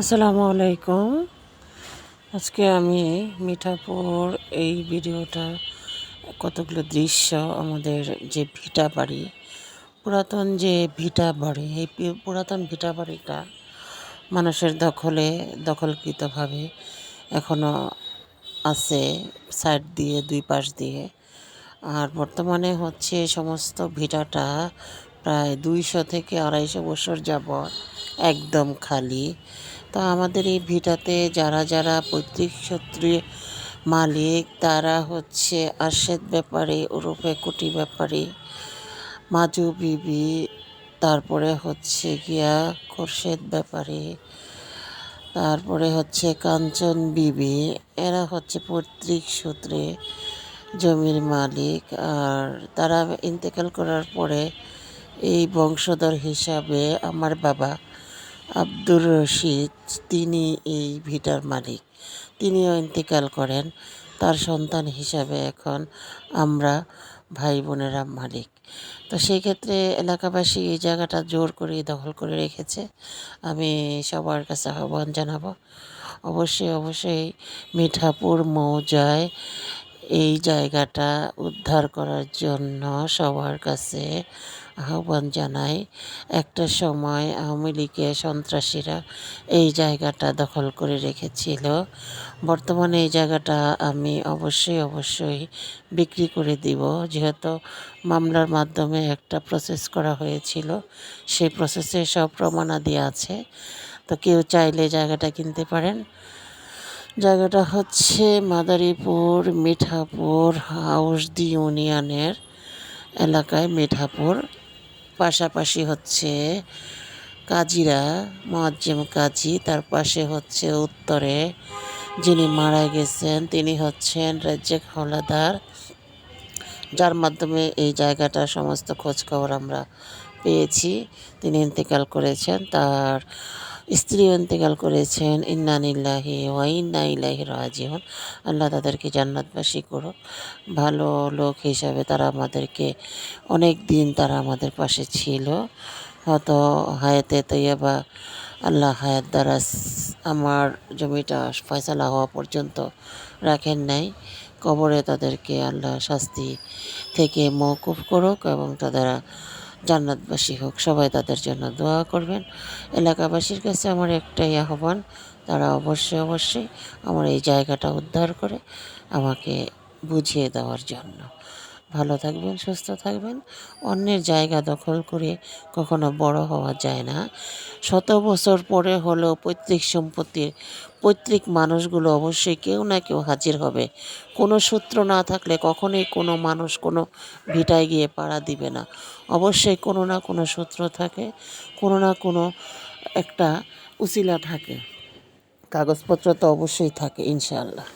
আসসালামু আলাইকুম। আজকে আমি মিঠাপুর এই ভিডিওটা কতগুলো দৃশ্য, আমাদের যে ভিটা বাড়ি, পুরাতন যে ভিটা বাড়ি, এই পুরাতন ভিটা বাড়িটা মানুষের দখলে, দখলকৃতভাবে এখনও আছে সাইড দিয়ে, দুই পাশ দিয়ে। আর বর্তমানে হচ্ছে সমস্ত ভিটাটা প্রায় দুইশো থেকে আড়াইশো বছর যাবৎ একদম খালি। তো আমাদের এই ভিটাতে যারা যারা পৈতৃক সূত্রে মালিক, তারা হচ্ছে আশেদ ব্যাপারে ওরফে কুটি ব্যাপারে, মাজু বিবি, তারপরে হচ্ছে গিয়া খোরশেদ ব্যাপারে, তারপরে হচ্ছে কাঞ্চন বিবি, এরা হচ্ছে পৈতৃক সূত্রে জমির মালিক। আর তারা ইন্তেকাল করার পরে এই বংশধর হিসাবে আমার বাবা আব্দুর রশিদ, তিনি এই ভিটার মালিক। তিনিও ইন্তেকাল করেন। তার সন্তান হিসাবে এখন আমরা ভাই বোনেরা মালিক। তো সেই ক্ষেত্রে এলাকাবাসী এই জায়গাটা জোর করে দখল করে রেখেছে। আমি সবার কাছে আহ্বান জানাব। অবশ্যই অবশ্যই মিঠাপুর, মৌজায় এই জায়গাটা উদ্ধার করার জন্য সবার কাছে আহ্বান জানাই একটা সময় আওয়ামী লীগের সন্ত্রাসীরা এই জায়গাটা দখল করে রেখেছিল। বর্তমানে এই জায়গাটা আমি অবশ্যই অবশ্যই বিক্রি করে দিব। যেহেতু মামলার মাধ্যমে একটা প্রসেস করা হয়েছিল, সেই প্রসেসে সব প্রমাণাদি আছে। তো কেউ চাইলে জায়গাটা কিনতে পারেন। জায়গাটা হচ্ছে মাদারীপুর, মিঠাপুর হাউসদি ইউনিয়নের এলাকায় মিঠাপুর। পাশাপাশি হচ্ছে কাজীরা মোয়াজ্জেম কাজী, তার পাশে হচ্ছে উত্তরে যিনি মারা গেছেন, তিনি হচ্ছেন রাজ্জাক হলাদার যার মাধ্যমে এই জায়গাটা সমস্ত খোঁজখবর আমরা পেয়েছি। তিনি ইন্তেকাল করেছেন, তার স্ত্রীও ইন্তেকাল করেছেন। ইন্নানিল্লাহি ওয়া ইন্না ইলাইহি রাজিউন। আল্লাহ তাদেরকে জান্নাতবাসী করুক। ভালো লোক হিসাবে তারা আমাদেরকে অনেক দিন তারা আমাদের পাশে ছিল। হয়তো হায়াতে তৈয়বা আল্লাহ হায়াত দ্বারা আমার জমিটা ফয়সালা হওয়া পর্যন্ত রাখেন নাই। কবরে তাদেরকে আল্লাহ শাস্তি থেকে মৌকুফ করুক এবং তারা জান্নাতবাসী হোক, সবাই তাদের জন্য দোয়া করবেন। এলাকাবাসীর কাছে আমার একটাই আহ্বান, তারা অবশ্যই অবশ্যই আমার এই জায়গাটা উদ্ধার করে আমাকে বুঝিয়ে দেওয়ার জন্য। ভালো থাকবেন, সুস্থ থাকবেন। অন্যের জায়গা দখল করে কখনো বড় হওয়া যায় না। শত বছর পরে হলেও পৈতৃক সম্পত্তির, পৈতৃক মানুষগুলো অবশ্যই কেউ না কেউ হাজির হবে। কোনো সূত্র না থাকলে কখনোই কোনো মানুষ কোনো ভিটায় গিয়ে পাড়া দিবে না। অবশ্যই কোনো না কোনো সূত্র থাকে, কোনো না কোনো একটা উচিলা থাকে। কাগজপত্র তো অবশ্যই থাকে, ইনশাআল্লাহ।